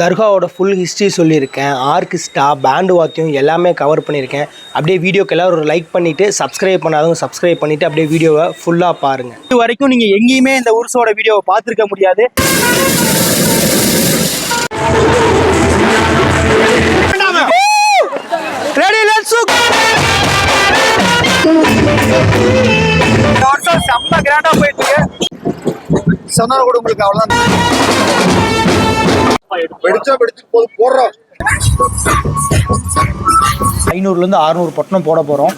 தர்காவோட full history சொல்லியிருக்கேன். ஆர்கிஸ்டா pant வாத்தியம் எல்லாமே கவர் பண்ணியிருக்கேன். அப்படியே வீடியோக்கு எல்லாரும் ஒரு லைக் பண்ணிவிட்டு சப்ஸ்கிரைப் பண்ணாதவங்க சப்ஸ்கிரைப் பண்ணிவிட்டு அப்படியே வீடியோவை ஃபுல்லாக பாருங்கள் இது வரைக்கும் நீங்கள் எங்கேயுமே இந்த உருசோட வீடியோவை பார்த்துருக்க முடியாது. செம்ம கிராண்டா போயிட்டு சொன்னா கூட உங்களுக்கு அவ்வளோதான் வெடிச்சா வெடிச்சு போது போடுறோம் ஐநூறுல இருந்து அறுநூறு பட்டணம் போட போறோம்.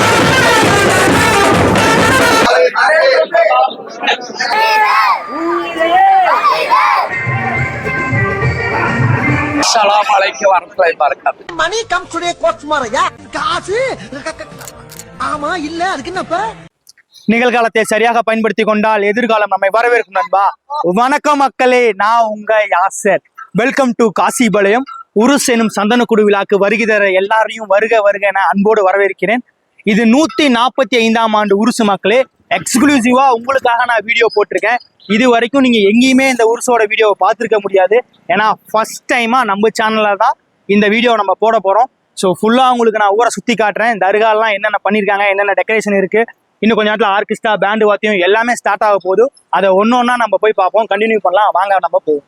alaikum warahmatullahi wabarakatuh. Money come today quotes மாரையா காசு? ஆமா இல்ல அதுக்கு என்னப்ப நிகழ்காலத்தை சரியாக பயன்படுத்தி கொண்டால் எதிர்காலம் நம்மை வரவேற்கும் நண்பா. வணக்கம் மக்களே நான் உங்க யாசர். வெல்கம் டு காசிபாளையம் உருஸ் எனும் சந்தனக்குடு விழாக்கு வருகை தர எல்லாரையும் வருக வருக என அன்போடு வரவேற்கிறேன் இது நூத்தி நாற்பத்தி ஐந்தாம் ஆண்டு உருசு மக்களே எக்ஸ்க்ளூசிவா உங்களுக்காக நான் வீடியோ போட்டிருக்கேன் இது வரைக்கும் நீங்க எங்கேயுமே இந்த உருசோட வீடியோவை பார்த்துருக்க முடியாது ஏன்னா ஃபர்ஸ்ட் டைமா நம்ம சேனல்ல தான் இந்த வீடியோ நம்ம போட போறோம் ஸோ ஃபுல்லா உங்களுக்கு நான் ஊரை சுத்தி காட்டுறேன் இந்த அருகாலாம் என்னென்ன பண்ணியிருக்காங்க என்னென்ன டெக்கரேஷன் இருக்கு இன்னும் கொஞ்ச நேரத்தில் ஆர்கெஸ்ட்ரா பேண்டு வாத்தியம் எல்லாமே ஸ்டார்ட் ஆக போகுது அதை ஒன்று ஒன்றா நம்ம போய் பார்ப்போம் கண்டினியூ பண்ணலாம். வாங்க நம்ம போவோம்.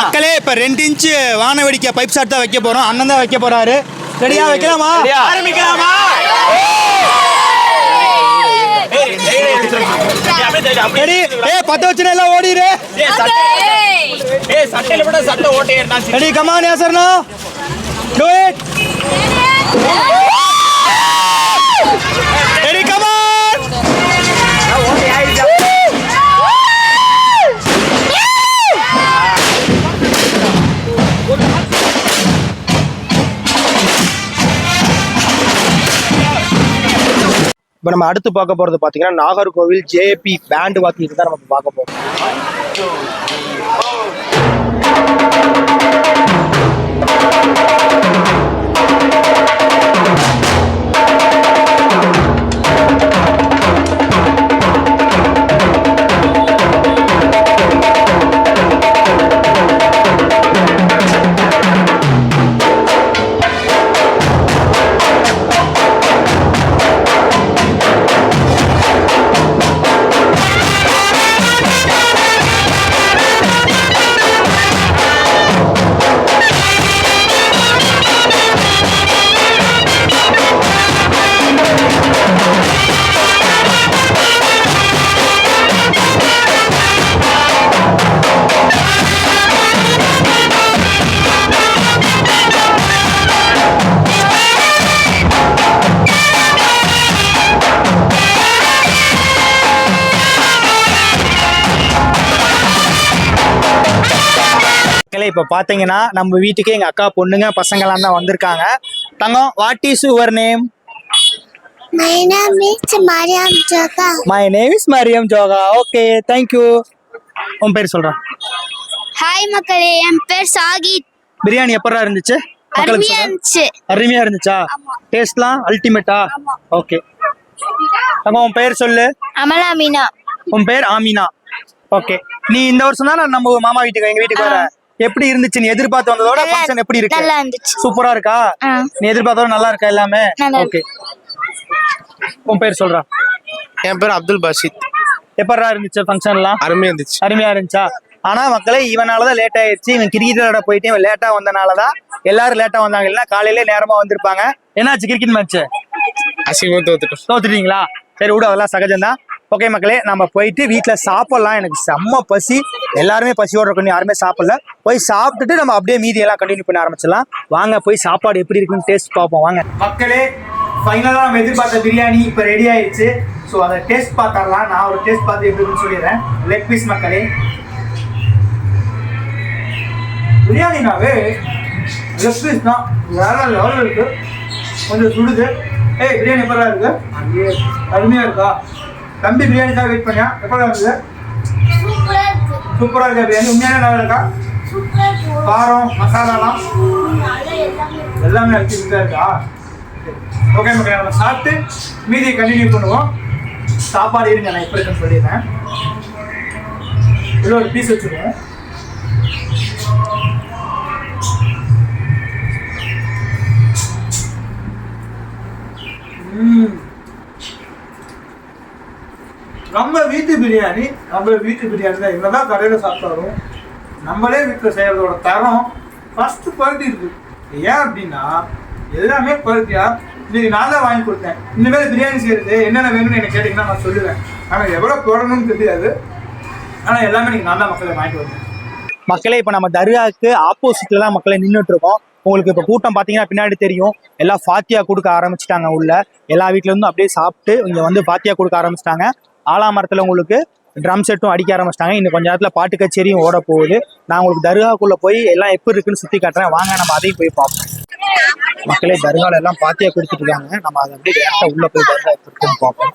மக்களே இப்ப ரெண்டு இன்ச்சு வான வெடிக்க பைப் ஷாட் தான் வைக்க போறோம். அண்ணன் தான் வைக்க போறாரு. ரெடியா வைக்கலாமா? ஆரம்பிக்கலாமா? ரெடி. ஏ பத்த வச்சுனா எல்லாம் ஓடிடு. ரெடி கமான் யாசர்னா டு இட் இப்போ நம்ம அடுத்து பார்க்க போகிறது பார்த்தீங்கன்னா நாகர்கோவில் ஜேபி பேண்டு வாத்தியத்தை தான் நம்ம பார்க்க போகிறோம் இப்போ பார்த்தீங்கன்னா நம்ம வீட்டுக்கு எங்கள் அக்கா பொண்ணுங்க பசங்களாம் தான் வந்திருக்காங்க. தங்கம் what is your name My name is Mariam Jaka. My name is Mariam Joka okay thank you உன் பேர் சொல்கிறேன் ஹாய் மக்களே. என் பேர் சாகித் பிரியாணி எப்படா இருந்துச்சு? மக்களுக்கு அருமையா சொல்றேன். இருந்துச்சு. அருமையா இருந்துச்சா? டேஸ்ட்லாம் அல்டிமேட்டா ஓகே தங்கம் உன் பேர் சொல்லு. அமலா மீனா. உன் பேர் ஆமினா. ஓகே நீ இந்த வருஷம் தான் நம்ம மாமா வீட்டுக்கு எங்க வீட்டுக்கு வர? எப்படி இருந்துச்சு? நீ எதிர்பார்த்து வந்ததோட ஃபங்க்ஷன் எப்படி இருக்கு? நல்லா இருந்துச்சு. சூப்பரா இருக்கா. நீ எதிர்பார்த்ததோட நல்லா இருக்கா எல்லாமே? ஓகே உன் பேர் சொல்றா. என் பேர் அப்துல் பஷீத். எப்படா இருந்துச்சு ஃபங்க்ஷன்லாம் அருமையா இருந்துச்சு. அருமையா இருந்துச்சா? ஆனா மக்களே இவனாலதான் லேட் ஆயிருச்சு இவன் கிரிக்கெட் விளையாட போயிட்டு இவன் லேட்டா வந்தனாலதான் எல்லாரும் லேட்டா வந்தாங்க. இல்ல காலையிலே நேரமா வந்திருப்பாங்க. என்னாச்சு? கிரிக்கெட் மேட்ச் அசிங்கமா தோத்துட்டோம். தோத்துட்டீங்களா? சரி விடு அதெல்லாம் சகஜம்தான். ஓகே மக்களே நம்ம போயிட்டு வீட்டில் சாப்பிட்லாம். எனக்கு செம்ம பசி. எல்லாருமே பசியோடு இருக்கணும். யாருமே சாப்பிடல. போய் சாப்பிட்டுட்டு நம்ம அப்படியே மீதி எல்லாம் கண்டினியூ பண்ண ஆரம்பிச்சிடலாம். வாங்க போய் சாப்பாடு எப்படி இருக்குன்னு டேஸ்ட் பார்ப்போம். வாங்க. மக்களே ஃபைனலாக நம்ம எதிர்பார்த்த பிரியாணி இப்போ ரெடி ஆயிடுச்சு ஸோ அதை டேஸ்ட் பார்த்துடலாம். நான் ஒரு டேஸ்ட் பார்த்து எப்படி இருக்குன்னு சொல்லிடுறேன். லெக் பீஸ் மக்களே. பிரியாணினாவே லெக் பீஸ் தான். வேற லெவலில் இருக்குது கொஞ்சம் சுடுது. ஏய் பிரியாணி எப்படா இருக்கு? அருமையாக இருக்கா? தம்பி பிரியாணி தான் வெயிட் பண்ணியா? எப்படி இருந்தது சூப்பராக இருக்கா பிரியாணி? உண்மையான நல்லா இருக்கா? காரம் மசாலாலாம்? எல்லாமே அடிச்சுக்கிட்டே இருக்கா? ஓகே மக்களே நம்ம சாப்பிட்டு மீதியை கண்டினியூ பண்ணுவோம். சாப்பாடு இருங்க நான் எப்படி இருக்குன்னு சொல்லிடுறேன். இவ்வளோ ஒரு பீஸ் வச்சுருவோம் ம் நம்ம வீட்டு பிரியாணி நம்ம வீட்டு பிரியாணி தான். என்னதான் கடையில் சாப்பிட்டாலும் நம்மளே வீட்டில் செய்கிறதோட தரம் ஃபஸ்ட்டு குவாலிட்டி இருக்குது ஏன் அப்படின்னா எல்லாமே குவாலிட்டியாக இன்னைக்கு நான் தான் வாங்கி கொடுத்தேன். இந்தமாதிரி பிரியாணி செய்யறது என்னென்ன வேணும்னு எனக்கு கேட்டிங்கன்னா நான் சொல்லுவேன். ஆனால் எவ்வளோ போடணும்னு தெரியாது. ஆனால் எல்லாமே நீங்கள் நான் தான் மக்களை வாங்கிட்டு வந்தேன். மக்களே இப்போ நம்ம தர்காவுக்கு ஆப்போசிட்ல தான் மக்களை நின்றுட்டு இருக்கோம் உங்களுக்கு இப்போ கூட்டம் பார்த்தீங்கன்னா பின்னாடி தெரியும். எல்லாம் ஃபாத்தியா கொடுக்க ஆரம்பிச்சிட்டாங்க உள்ள. எல்லா வீட்டிலேருந்தும் அப்படியே சாப்பிட்டு இங்கே வந்து ஃபாத்தியா கொடுக்க ஆரம்பிச்சிட்டாங்க. ஆலாமரத்தில் உங்களுக்கு ட்ரம் செட்டும் அடிக்க ஆரம்பிச்சிட்டாங்க. இன்னும் கொஞ்ச நேரத்தில் பாட்டு கச்சேரியும் ஓட போகுது. நான் உங்களுக்கு தர்காக்குள்ளே போய் எல்லாம் எப்படி இருக்குன்னு சுற்றி காட்டுறேன். வாங்க நம்ம அதையும் போய் பார்ப்போம். மக்களே தர்கால எல்லாம் பாத்தியா கொடுத்துட்டு இருக்காங்க. நம்ம அதை அப்படியே டேரக்டா உள்ள போய் தர்கா எப்படி இருக்குன்னு பார்ப்போம்.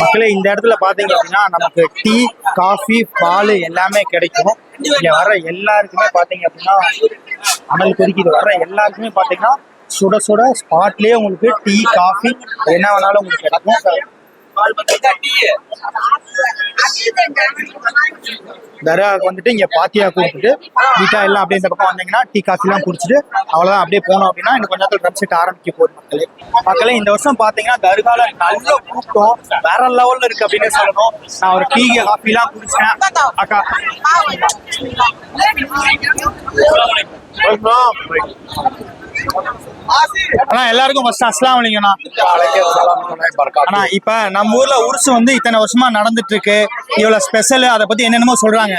மக்களே இந்த இடத்துல பாத்தீங்க அப்படின்னா நமக்கு டீ காஃபி பால் எல்லாமே கிடைக்கும். இங்க வர எல்லாருக்குமே பாத்தீங்க அப்படின்னா அனல் கொதிக்குது. வர எல்லாருக்குமே பாத்தீங்கன்னா சுட சுட ஸ்பாட்லயே உங்களுக்கு டீ காஃபி என்ன வேணாலும் உங்களுக்கு கிடைக்கும். தர்காவுக்கு வந்துட்டு இங்க பாத்தியா கூப்பிட்டு வீட்டா எல்லாம் அப்படியே இந்த பக்கம் வந்தீங்கன்னா டீ காஃபி எல்லாம் குடிச்சிட்டு அவ்வளவுதான். அப்படியே போனோம் அப்படின்னா இன்னும் கொஞ்ச நேரத்தில் ட்ரம் செட் ஆரம்பிக்க போகுது மக்களே. மக்களே இந்த வருஷம் பாத்தீங்கன்னா தர்கால நல்ல கூட்டம் வேற லெவல்ல இருக்கு அப்படின்னு சொல்லணும். நான் ஒரு டீ காஃபி எல்லாம் குடிச்சேன். அக்கா. அண்ணா எல்லாருக்கும் ஃபர்ஸ்ட் அஸ்லாம் வலைங்கண்ணா ஆனா இப்ப நம்ம ஊர்ல உருசு வந்து இத்தனை வருஷமா நடந்துட்டு இருக்கு இவ்வளவு ஸ்பெஷல் அதை பத்தி என்னென்னமோ சொல்றாங்க.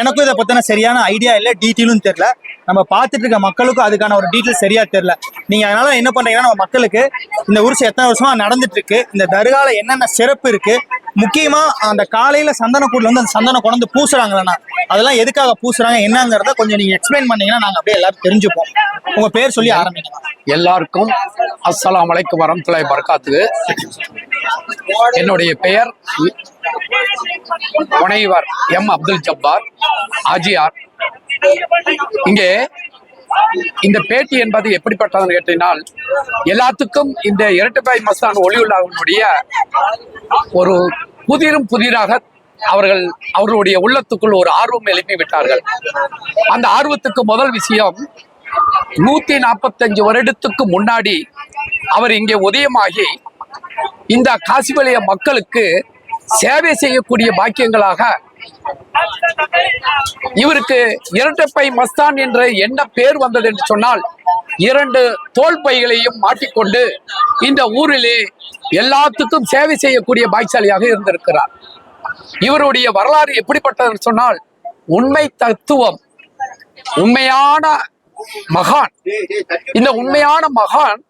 எனக்கும் இதை பத்தின சரியான ஐடியா இல்ல டீட்டெயிலும் தெரியல. நம்ம பார்த்துட்டு இருக்க மக்களுக்கும் அதுக்கான ஒரு டீட்டெயில் சரியா தெரியல. நீங்க அதனால என்ன பண்றீங்கன்னா நம்ம மக்களுக்கு இந்த உருசு எத்தனை வருஷமா நடந்துட்டு இருக்கு இந்த தர்கால என்னென்ன சிறப்பு இருக்கு முக்கியமா அந்த காலையில சந்தன சந்தனக்கூட்ல வந்து அந்த சந்தனம் கொண்டு வந்து பூசுறாங்களா அதெல்லாம் எதுக்காக பூசுறாங்க என்னங்கிறத கொஞ்சம் நீங்க எக்ஸ்பிளைன் பண்ணீங்கன்னா நாங்க அப்படியே எல்லாரும் தெரிஞ்சுப்போம். உங்க பேர் சொல்லி ஆரம்பிக்கலாம். எல்லாருக்கும் அஸ்ஸலாமு வரம் வரமத்துல்லாஹி பறக்காத்து என்னுடைய பெயர் முனைவர் எம் அப்துல் ஜப்பார் ஆஜியார். இங்கே இந்த பேட்டி என்பது எப்படிப்பட்டதுன்னு கேட்டினால் எல்லாத்துக்கும் இந்த இரட்டைப்பாய் மஸ்தான் ஒளியுள்ளாவினுடைய ஒரு புதிரும் புதிராக அவர்கள் அவர்களுடைய உள்ளத்துக்குள் ஒரு ஆர்வம் எழுப்பி விட்டார்கள். அந்த ஆர்வத்துக்கு முதல் விஷயம் நூத்தி நாற்பத்தஞ்சு வருடத்துக்கு முன்னாடி அவர் இங்கே உதயமாகி இந்த காசிவலய மக்களுக்கு சேவை செய்யக்கூடிய பாக்கியங்களாக இவருக்கு இரட்டைப்பை மஸ்தான் என்ற என்ன பேர் வந்தது என்று சொன்னால் இரண்டு தோல் பைகளையும் மாட்டிக்கொண்டு இந்த ஊரிலே எல்லாத்துக்கும் சேவை செய்யக்கூடிய பாக்கியசாலியாக இருந்திருக்கிறார். இவருடைய வரலாறு எப்படிப்பட்டது சொன்னால் உண்மை தத்துவம் உண்மையான மகான். இந்த உண்மையான மகான்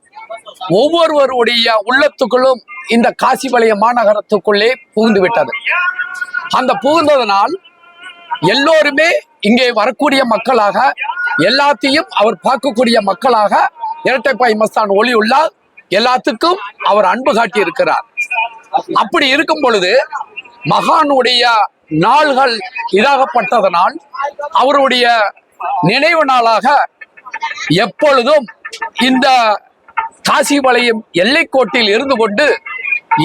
ஒவ்வொருவருடைய உள்ளத்துக்குள்ளும் இந்த காசிபாளைய மாநகரத்துக்குள்ளே புகுந்து விட்டது. அந்த புகுந்ததனால் எல்லோருமே இங்கே வரக்கூடிய மக்களாக எல்லாத்தையும் அவர் பார்க்கக்கூடிய மக்களாக இரட்டைப்பாய் மஸ்தான் ஒளி உள்ளார் எல்லாத்துக்கும் அவர் அன்பு காட்டி இருக்கிறார் அப்படி இருக்கும் பொழுது மகானுடைய நாள்கள் இதாகப்பட்டதனால் அவருடைய நினைவு நாளாக எப்பொழுதும் இந்த காசிபாளையம் எல்லைக்கோட்டில் இருந்து கொண்டு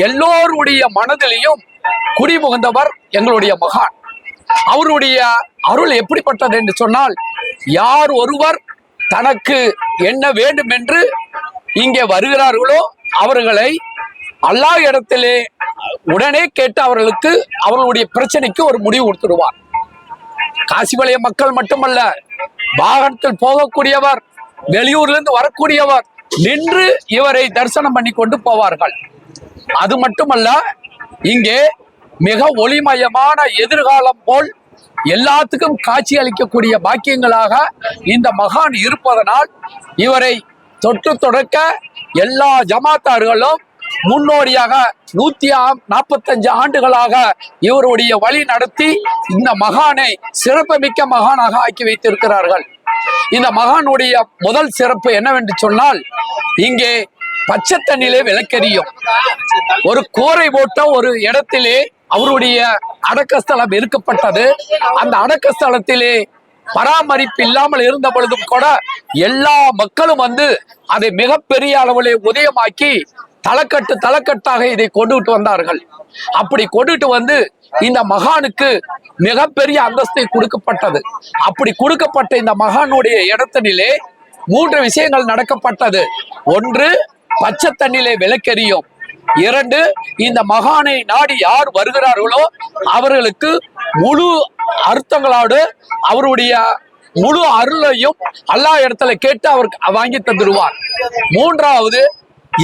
எல்லோருடைய மனதிலையும் குடிபுகுந்தவர் எங்களுடைய மகான். அவருடைய அருள் எப்படிப்பட்டது என்று சொன்னால் யார் ஒருவர் தனக்கு என்ன வேண்டும் என்று இங்கே வருகிறார்களோ அவர்களை அல்லாஹ் இடத்திலே உடனே கேட்டு அவர்களுக்கு அவர்களுடைய பிரச்சனைக்கு ஒரு முடிவு கொடுத்துடுவார். காசிபாளைய மக்கள் மட்டுமல்ல வாகனத்தில் போகக்கூடியவர் வெளியூர்ல இருந்து வரக்கூடியவர் நின்று இவரை தரிசனம் பண்ணி கொண்டு போவார்கள். அது மட்டுமல்ல இங்கே மிக ஒளிமயமான எதிர்காலம் போல் எல்லாத்துக்கும் காட்சி அளிக்கக்கூடிய பாக்கியங்களாக இந்த மகான் இருப்பதனால் இவரை தொட்டு தொடக்க எல்லா ஜமாத்தார்களும் முன்னோடியாக நூத்தி நாற்பத்தஞ்சு ஆண்டுகளாக இவருடைய வழி நடத்தி இந்த மகானை சிறப்புமிக்க மகானாக ஆக்கி வைத்திருக்கிறார்கள். இந்த மகானுடைய முதல் சிறப்பு என்னவென்று சொன்னால் இங்கே பச்சை தண்ணியிலே விளக்கெரியும். ஒரு கோரை போட்ட ஒரு இடத்திலே அவருடைய அடக்கஸ்தலம் இருக்கப்பட்டது அந்த அடக்கஸ்தலத்திலே பராமரிப்பு இல்லாமல் இருந்த பொழுதும் கூட எல்லா மக்களும் வந்து அதை மிகப்பெரிய அளவிலே உதயமாக்கி தலைக்கட்டு தலைக்கட்டாக இதை கொண்டுட்டு வந்தார்கள். அப்படி கொண்டுட்டு வந்து இந்த மகானுக்கு மிகப்பெரிய அந்தஸ்தை கொடுக்கப்பட்டது. அப்படி கொடுக்கப்பட்ட இந்த மகானுடைய இடத்தினிலே மூன்று விஷயங்கள் நடக்கப்பட்டது. ஒன்று பச்சை தண்ணிலே விளக்கெறியும். இரண்டு இந்த மகானை நாடி யார் வருகிறார்களோ அவர்களுக்கு முழு அர்த்தங்களோடு அவருடைய முழு அருளையும் எல்லா இடத்துல கேட்டு அவர் வாங்கி தந்துடுவார். மூன்றாவது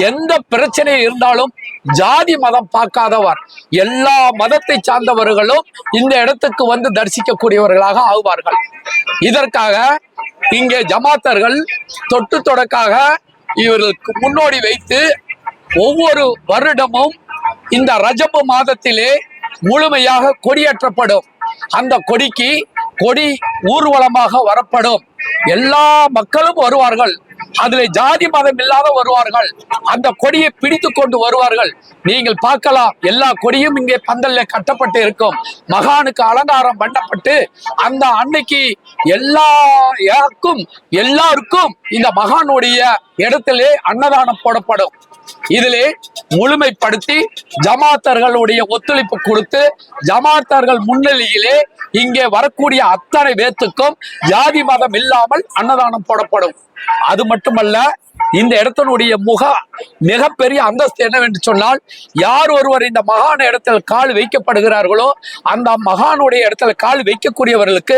எந்த பிரச்சனை இருந்தாலும் ஜாதி மதம் பார்க்காதவர். எல்லா மதத்தை சார்ந்தவர்களும் இந்த இடத்துக்கு வந்து தரிசிக்கக்கூடியவர்களாக ஆகுவார்கள். இதற்காக இங்கே ஜமாத்தர்கள் தொட்டு தொடக்காக இவர்களுக்கு முன்னோடி வைத்து ஒவ்வொரு வருடமும் இந்த ரஜப்பு மாதத்திலே முழுமையாக கொடியேற்றப்படும். அந்த கொடிக்கு கொடி ஊர்வலமாக வரப்படும். எல்லா மக்களும் வருவார்கள். அதில் ஜாதி மதம் இல்லாத வருவார்கள். அந்த கொடியை பிடித்து கொண்டு வருவார்கள். நீங்கள் பார்க்கலாம் எல்லா கொடியும் இங்கே பந்தல்ல கட்டப்பட்டு இருக்கும். மகானுக்கு அலங்காரம் பண்ணப்பட்டு அந்த அன்னைக்கு எல்லா யாருக்கும் எல்லாருக்கும் இந்த மகானுடைய இடத்திலே அன்னதானம் போடப்படும். இதிலே முழுமைப்படுத்தி ஜமாத்தர்களுடைய ஒத்துழைப்பு கொடுத்து ஜமாத்தர்கள் முன்னிலையிலே இங்கே வரக்கூடிய அத்தனை பேத்துக்கும் ஜாதி மதம் இல்லாமல் அன்னதானம் போடப்படும். அது மட்டுமல்ல இந்த இடத்தினுடைய முக மிகப்பெரிய அந்தஸ்து என்னவென்று சொன்னால் யார் ஒருவர் இந்த மகான இடத்தில் கால் வைக்கப்படுகிறார்களோ அந்த மகானுடைய இடத்துல கால் வைக்கக்கூடியவர்களுக்கு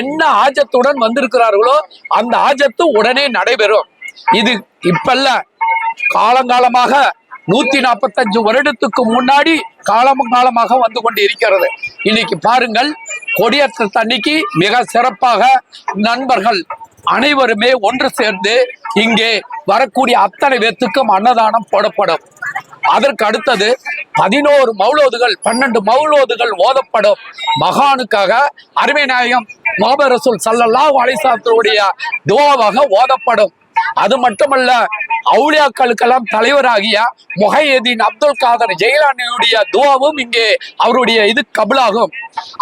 என்ன ஆஜத்துடன் வந்திருக்கிறார்களோ அந்த ஆஜத்து உடனே நடைபெறும். இது இப்பல்ல காலங்காலமாக நூத்தி நாற்பத்தஞ்சு வருடத்துக்கு முன்னாடி காலம் காலமாக வந்து கொண்டு இருக்கிறது இன்னைக்கு பாருங்கள் கொடியேற்ற அன்னைக்கு மிக சிறப்பாக நண்பர்கள் அனைவருமே ஒன்று சேர்ந்து இங்கே வரக்கூடிய அத்தனை பேத்துக்கும் அன்னதானம் போடப்படும். அதற்கு அடுத்தது பதினோரு மௌலோதுகள் பன்னெண்டு மௌலோதுகள் ஓதப்படும். மகானுக்காக அருமை நாயகம் மாபரசுல் சல்லல்லா சல்லல்லாஹு துவாவாக ஓதப்படும். அது மட்டுமல்ல அவுளியாக்களுக்கெல்லாம் தலைவராகிய முஹையதீன் அப்துல் காதர் ஜெயலானியுடைய துவாவும் இங்கே அவருடைய இது கபலாகும்.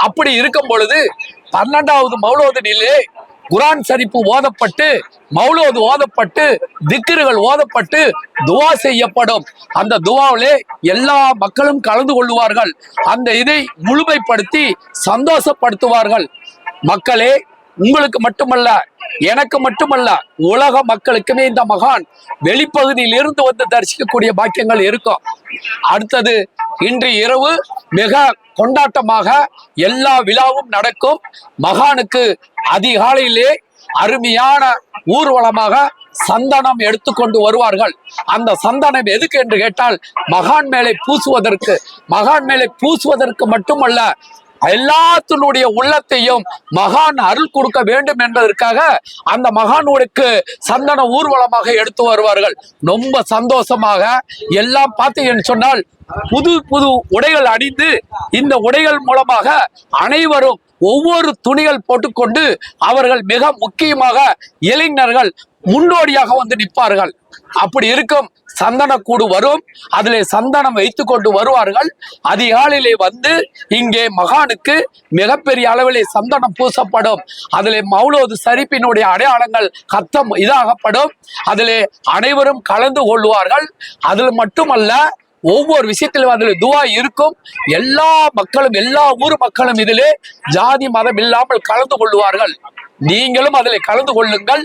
அப்படி இருக்கும் பொழுது பன்னெண்டாவது மௌலோதனிலே குரான் சரிப்பு ஓதப்பட்டு மௌலோது ஓதப்பட்டு திக்கிறுகள் ஓதப்பட்டு துவா செய்யப்படும். அந்த துவாவிலே எல்லா மக்களும் கலந்து கொள்வார்கள். அந்த இதை முழுமைப்படுத்தி சந்தோஷப்படுத்துவார்கள். மக்களே உங்களுக்கு மட்டுமல்ல எனக்கு மட்டுமல்ல உலக மக்களுக்குமே இந்த மகான் வெளிப்பகுதியில் இருந்து வந்து தரிசிக்கக்கூடிய பாக்கியங்கள் இருக்கும். அடுத்தது இன்று இரவு மிக கொண்டாட்டமாக எல்லா விழாவும் நடக்கும். மகானுக்கு அதிகாலையிலே அருமையான ஊர்வலமாக சந்தனம் எடுத்துக்கொண்டு வருவார்கள். அந்த சந்தனம் எதுக்கு என்று கேட்டால் மகான் மேலே பூசுவதற்கு மகான் மேலே பூசுவதற்கு மட்டுமல்ல எல்லாத்தினுடைய உள்ளத்தையும் மகான் அருள் கொடுக்க வேண்டும் என்பதற்காக அந்த மகானுக்கு சந்தன ஊர்வலமாக எடுத்து வருவார்கள். ரொம்ப சந்தோஷமாக எல்லாம் பார்த்தீங்கன்னு சொன்னால் புது புது உடைகள் அணிந்து இந்த உடைகள் மூலமாக அனைவரும் ஒவ்வொரு துணிகள் போட்டுக்கொண்டு அவர்கள் மிக முக்கியமாக இளைஞர்கள் முன்னோடியாக வந்து நிற்பார்கள். அப்படி இருக்கும் சந்தனக்கூடு வரும். அதிலே சந்தனம் வைத்து கொண்டு வருவார்கள். அதிகாலையிலே வந்து இங்கே மகானுக்கு மிகப்பெரிய அளவிலே சந்தனம் பூசப்படும். அதிலே மௌலோது சரிப்பினுடைய அடையாளங்கள் கத்தம் இதாகப்படும். அதிலே அனைவரும் கலந்து கொள்வார்கள் அதில் மட்டுமல்ல ஒவ்வொரு விஷயத்திலும் அதில் துவா இருக்கும். எல்லா மக்களும் எல்லா ஊர் மக்களும் இதிலே ஜாதி மதம் இல்லாமல் கலந்து கொள்வார்கள் நீங்களும் அதில் கலந்து கொள்ளுங்கள்.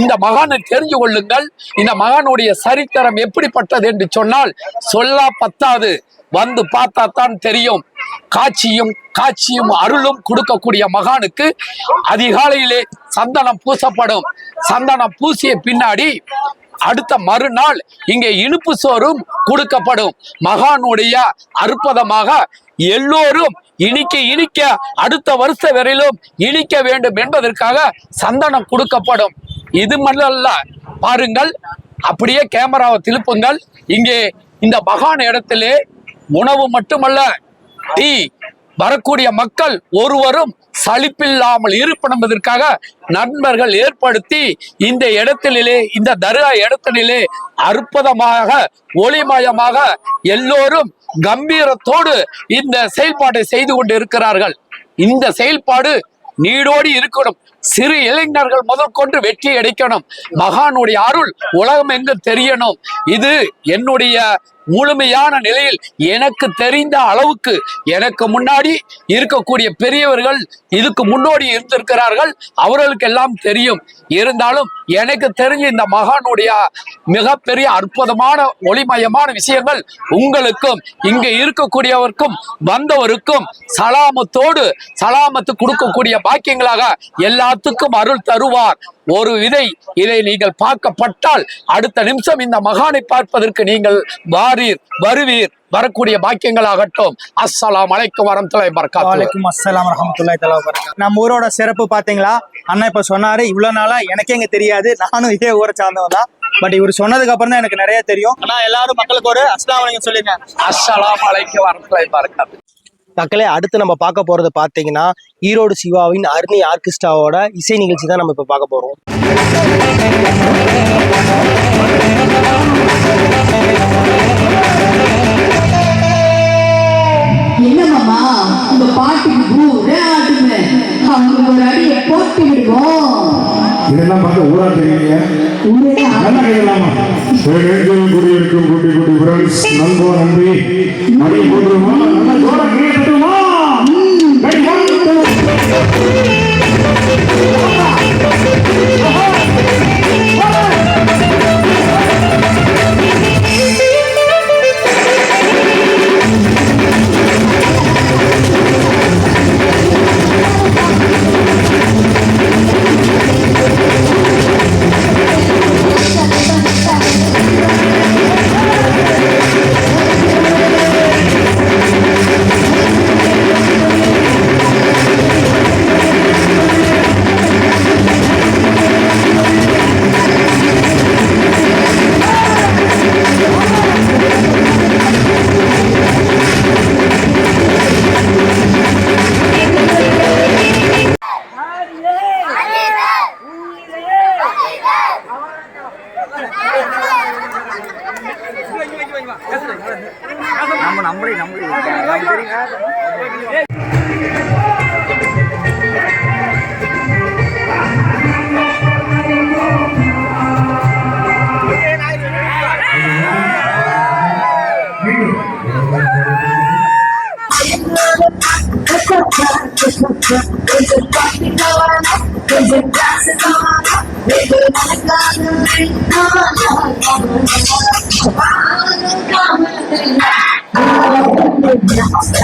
இந்த மகானை தெரிஞ்சு கொள்ளுங்கள். இந்த மகானுடைய சரித்திரம் எப்படிப்பட்டது என்று சொன்னால் சொல்லா பத்தாது. வந்து பார்த்தா தான் தெரியும். காட்சியும் காட்சியும் அருளும் கொடுக்கக்கூடிய மகானுக்கு அதிகாலையிலே சந்தனம் பூசப்படும். சந்தனம் பூசிய பின்னாடி அடுத்த மறுநாள் இங்கே இனிப்பு சோறும் கொடுக்கப்படும். மகானுடைய அற்புதமாக எல்லோரும் இனிக்க இனிக்க அடுத்த வருஷ வரையிலும் இனிக்க வேண்டும் என்பதற்காக சந்தனம் கொடுக்கப்படும். இது மட்டும் பாருங்கள் அப்படியே கேமராவை திருப்புங்கள். இங்கே இந்த மகான் இடத்திலே உணவு மட்டுமல்ல டீ வரக்கூடிய மக்கள் ஒருவரும் சலிப்பில்லாமல் இருப்பணும் என்பதற்காக நண்பர்கள் ஏற்படுத்தி இந்த இடத்திலே இந்த தர்கா இடத்திலே அற்புதமாக ஒளிமயமாக எல்லோரும் கம்பீரத்தோடு இந்த செயல்பாட்டை செய்து கொண்டு இருக்கிறார்கள் இந்த செயல்பாடு நீடோடி இருக்கணும். சிறு இளைஞர்கள் முதற்கொண்டு வெற்றி அடைக்கணும். மகானுடைய அருள் உலகம் எங்கு தெரியணும். இது என்னுடைய முழுமையான நிலையில் எனக்கு தெரிந்த அளவுக்கு எனக்கு முன்னாடி இருக்கக்கூடிய பெரியவர்கள் இதுக்கு முன்னோடி இருந்திருக்கிறார்கள். அவர்களுக்கு எல்லாம் தெரியும். இருந்தாலும் எனக்கு தெரிஞ்ச இந்த மகானுடைய மிகப்பெரிய அற்புதமான ஒளிமயமான விஷயங்கள் உங்களுக்கும் இங்க இருக்கக்கூடியவருக்கும் வந்தவருக்கும் சலாமத்தோடு சலாமத்து கொடுக்கக்கூடிய பாக்கியங்களாக எல்லாத்துக்கும் அருள் தருவார். ஒரு விதை இதை நீங்கள் பார்க்கப்பட்டால் அடுத்த நிமிஷம் இந்த மகானை பார்ப்பதற்கு நீங்கள் வாரீர் வருவீர் வரக்கூடிய பாக்கியங்களாகட்டும். அஸ்ஸலாம் அலைக்கும் வரமத்துல்லாஹி வபரகாத்துஹு வலைக்கும் அஸ்ஸலாம் தஆலா வபரகாத்துஹு நம்ம ஊரோட சிறப்பு பாத்தீங்களா? அண்ணா இப்ப சொன்னாரு இவ்வளவு நாளா எனக்கே இங்க தெரியாது. நானும் இதே ஊரை சார்ந்தவன் தான். பட் இவர் சொன்னதுக்கு அப்புறம் தான் எனக்கு நிறைய தெரியும். ஆனா எல்லாரும் மக்களுக்கு ஒரு அஸ்லாம் வலைக்கும் சொல்லிருங்க. அஸ்ஸலாம் அலைக்கும் வரமத்துல்லாஹி வபரகாத்துஹு மக்களே அடுத்து நம்ம பார்க்க போறது பார்த்தீங்கன்னா ஈரோடு சிவாவின் அருணி ஆர்கெஸ்ட்ராவோட இசை நிகழ்ச்சி தான் நம்ம இப்போ பார்க்க போறோம். என்னமாமா உங்க பாட்டுக்கு பூரே ஆட்டுங்க அவங்களுக்கு ஒரு அடியை போட்டு விடுவோம். இதெல்லாம் பார்த்து ஊரா தெரியலையே ஊரே நல்லா கேட்கலாமா நெஞ்சில் குடியிருக்கும் குட்டி குட்டி ஃப்ரெண்ட்ஸ் நண்போ நன்றி அடி போட்டுருமா நல்லா ஜோரா கேட்டுமா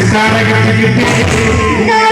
It's not like I'm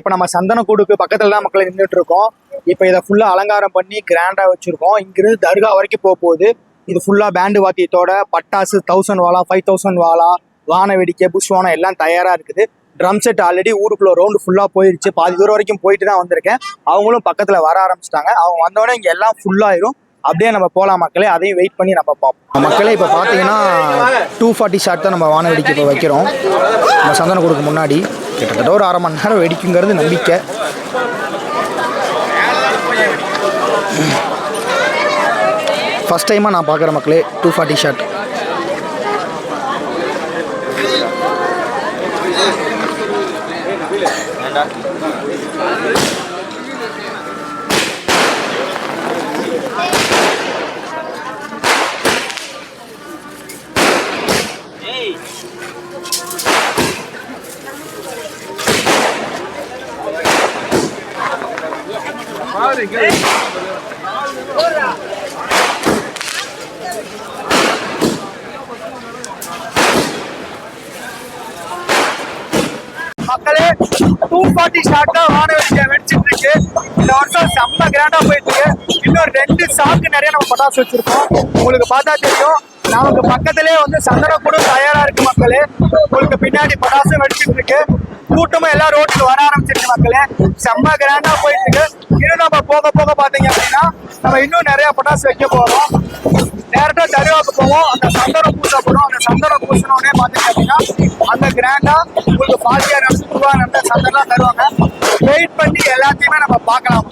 இப்போ நம்ம சந்தனக்கூடுக்கு பக்கத்துல தான் மக்கள் நின்றுட்டு இருக்கோம். இப்போ இதை ஃபுல்லா அலங்காரம் பண்ணி கிராண்டா வச்சிருக்கோம். இங்கிருந்து தர்கா வரைக்கும் போக போகுது. இது ஃபுல்லா பேண்டு வாத்தியத்தோட பட்டாசு தௌசண்ட் வாலா ஃபைவ் தௌசண்ட் வாலா வான வெடிக்க புஷ் வானம் எல்லாம் தயாரா இருக்குது. ட்ரம் செட் ஆல்ரெடி ஊருக்குள்ள ரவுண்டு ஃபுல்லா போயிருச்சு. பாதி தூரம் வரைக்கும் போயிட்டு தான் வந்திருக்கேன். அவங்களும் பக்கத்துல வர ஆரம்பிச்சிட்டாங்க. அவங்க வந்தோடனே இங்க எல்லாம் ஃபுல்லாயிரும் அப்படியே நம்ம போகலாம் மக்களே அதையும் வெயிட் பண்ணி நம்ம பார்ப்போம். மக்களே இப்போ பார்த்தீங்கன்னா டூ ஃபார்ட்டி ஷாட் தான் நம்ம வானவெடிக்கு இப்போ வைக்கிறோம். நம்ம சந்தன கொடுக்க முன்னாடி. கிட்டத்தட்ட ஒரு அரை மணி நேரம் வெடிக்குங்கிறது நம்பிக்கை. ஃபஸ்ட் டைமாக நான் பார்க்குற மக்களே டூ ஃபார்ட்டி ஷாட் மக்களே டூ ஃபார்ட்டி ஷாட் வெடிச்சிட்டு இருக்கு. இந்த வருஷம் செம்ம கிராண்டா போயிட்டு இருக்கு. இன்னும் ரெண்டு சாக்கு நிறைய நம்ம பட்டாசு வச்சிருக்கோம். உங்களுக்கு பார்த்தா தெரியும். நமக்கு பக்கத்திலே வந்து சந்தனம் கூட தயாரா இருக்கு மக்களே. உங்களுக்கு பின்னாடி பட்டாசு வெடிச்சிட்டு இருக்கு. கூட்டமும் எல்லாம் ரோட்டுக்கு வர ஆரம்பிச்சிருக்கு மக்களே. செம்ம கிராண்டா போயிட்டு இருக்கு. இன்னும் நம்ம போக போக பாத்தீங்க அப்படின்னா நம்ம இன்னும் நிறைய பட்டாசு வைக்க போறோம். டேரக்டா தருவாக்கு போவோம். அந்த சந்தனம் பூசப்படும் அந்த சந்தனம் பூசினோடனே பாத்தீங்க அப்படின்னா அந்த கிராண்டா உங்களுக்கு பாத்தியார் ரூபா நல்ல சந்தனம் தருவாங்க. வெயிட் பண்ணி எல்லாத்தையுமே நம்ம பார்க்கலாம்.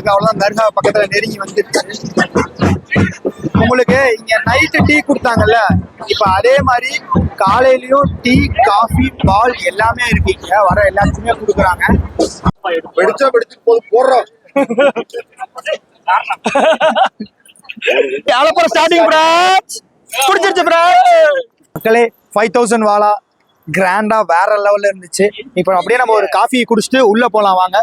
உங்களுக்கு அவ்வளவுதான் தர்கா பக்கத்துல நெருங்கி வந்துருச்சு உங்களுக்கு இங்க நைட்டு டீ கொடுத்தாங்கல்ல இப்ப அதே மாதிரி காலையிலயும் டீ காஃபி பால் எல்லாமே இருக்கீங்க வர எல்லாத்துக்குமே கொடுக்குறாங்க. வெடிச்சா வெடிச்சு போது போடுறோம். அலப்புற ஸ்டார்டிங் பிரான்ச் பிடிச்சிருச்சு பிரான்ச் மக்களே ஃபைவ் தௌசண்ட் வாலா. கிராண்டா வேற லெவல்ல இருந்துச்சு. இப்போ அப்படியே நம்ம ஒரு காஃபி குடிச்சிட்டு உள்ள போலாம் வாங்க.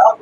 अब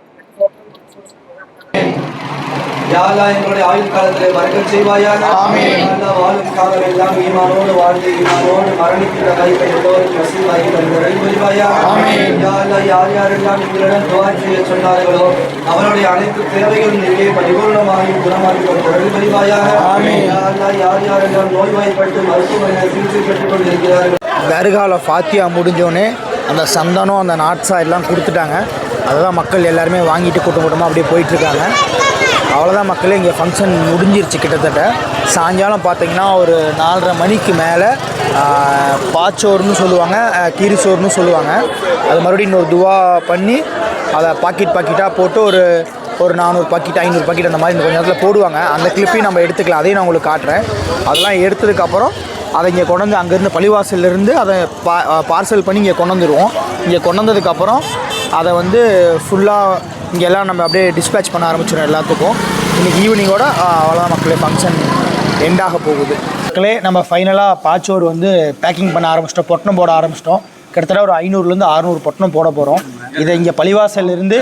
யாழ்லா எங்களுடைய ஆயுள் காலத்திலே வரக்கச் செய்வாயாக வாழும் காலம் எல்லாம் ஈமானோடு வாழ்ந்து ஈமானோடு மரணிக்கிற கைப்பை எல்லோரும் நசீவாகி புரிவாயாக. யாழ்லா யார் யாரெல்லாம் எங்களிடம் துவா செய்ய சொன்னார்களோ அவருடைய அனைத்து தேவைகளும் நீங்கே பரிபூர்ணமாகி குணமாகி வருவதை புரிவாயாக. யாழ்லா யார் யாரெல்லாம் நோய்வாய்ப்பட்டு மருத்துவமனையில் சிகிச்சை பெற்றுக் கொண்டிருக்கிறார்கள் தர்கால ஃபாத்தியா முடிஞ்சோடனே அந்த சந்தனம் அந்த நாட்ஸா எல்லாம் கொடுத்துட்டாங்க. அதுதான் மக்கள் எல்லாருமே வாங்கிட்டு கூட்டம் கூட்டமாக அப்படியே போயிட்டுருக்காங்க. அவ்வளோதான் மக்களே இங்கே ஃபங்க்ஷன் முடிஞ்சிருச்சு கிட்டத்தட்ட. சாயங்காலம் பார்த்தீங்கன்னா ஒரு நாலரை மணிக்கு மேலே பாச்சோறுன்னு சொல்லுவாங்க ஆஹ், கீரிசோறுன்னு சொல்லுவாங்க. அது மறுபடியும் இன்னொரு துவா பண்ணி அதை பாக்கெட் பாக்கெட்டாக போட்டு ஒரு ஒரு நானூறு பாக்கெட் ஐநூறு பாக்கெட் அந்த மாதிரி இந்த கொஞ்சம் நேரத்தில் போடுவாங்க. அந்த கிளிப்பையும் நம்ம எடுத்துக்கலாம். அதையும் நான் உங்களுக்கு காட்டுறேன். அதெல்லாம் எடுத்ததுக்கப்புறம் அதை இங்கே கொண்டு வந்து அங்கேருந்து பள்ளிவாசல்லேருந்து அதை பா பார்சல் பண்ணி இங்கே கொண்டு வந்துடுவோம் இங்கே கொண்டு வந்ததுக்கப்புறம் அதை வந்து ஃபுல்லாக இங்கே எல்லாம் நம்ம அப்படியே டிஸ்பேச் பண்ண ஆரம்பிச்சிடும் எல்லாத்துக்கும். இன்றைக்கி ஈவினிங்கோட அவ்வளோதான் மக்களே ஃபங்க்ஷன் எண்டாக போகுது. மக்களே நம்ம ஃபைனலாக பாச்சோர் வந்து பேக்கிங் பண்ண ஆரம்பிச்சிட்டோம் பொட்டணம் போட ஆரம்பிச்சிட்டோம். கிட்டத்தட்ட ஒரு ஐநூறுலேருந்து அறநூறு பொட்டணம் போட போகிறோம் இதை இங்கே பள்ளிவாசல்லேருந்து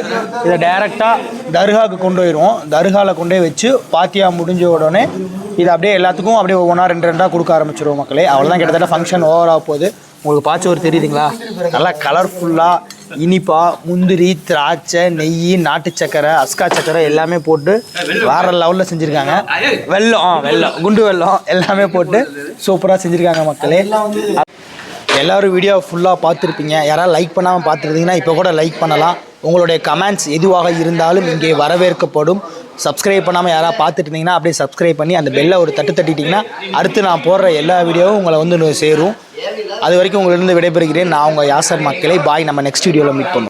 இதை டைரெக்டாக தர்காவுக்கு கொண்டு போயிடுவோம். தர்காவில் கொண்டு போய் வச்சு பாத்தியா முடிஞ்ச உடனே இது அப்படியே எல்லாத்துக்கும் அப்படியே ஒவ்வொன்றா ரெண்டு ரெண்டாக கொடுக்க ஆரம்பிச்சிருவோம் மக்களே. அவ்வளோதான் கிட்டத்தட்ட ஃபங்க்ஷன் ஓவர் ஆக போகுது. உங்களுக்கு பாச்சோர் தெரியுதுங்களா? நல்லா கலர்ஃபுல்லாக இனிப்பா முந்திரி திராட்சை நெய் நாட்டு சக்கரை அஸ்கா சக்கரை எல்லாமே போட்டு வேற லெவலில் செஞ்சுருக்காங்க. வெல்லம் ஆ, வெல்லம் குண்டு வெல்லம். எல்லாமே போட்டு சூப்பராக செஞ்சுருக்காங்க மக்களே. எல்லாரும் வீடியோ ஃபுல்லாக பார்த்துருப்பீங்க. யாராவது லைக் பண்ணாமல் பார்த்துருந்தீங்கன்னா இப்போ கூட லைக் பண்ணலாம். உங்களுடைய கமெண்ட்ஸ் எதுவாக இருந்தாலும் இங்கே வரவேற்கப்படும். சப்ஸ்கிரைப் பண்ணாமல் யாராவது பார்த்துட்டு இருந்தீங்கன்னா அப்படியே சப்ஸ்கிரைப் பண்ணி அந்த பெல்லை ஒரு தட்டு தட்டிட்டிங்கன்னா அடுத்து நான் போடுற எல்லா வீடியோவும் உங்களை வந்து சேரும். அது வரைக்கும் உங்களிருந்து விடைபெறுகிறேன். நான் உங்கள் யாசர் மக்களை. பாய் நம்ம நெக்ஸ்ட் வீடியோவில் மீட் பண்ணுவோம்.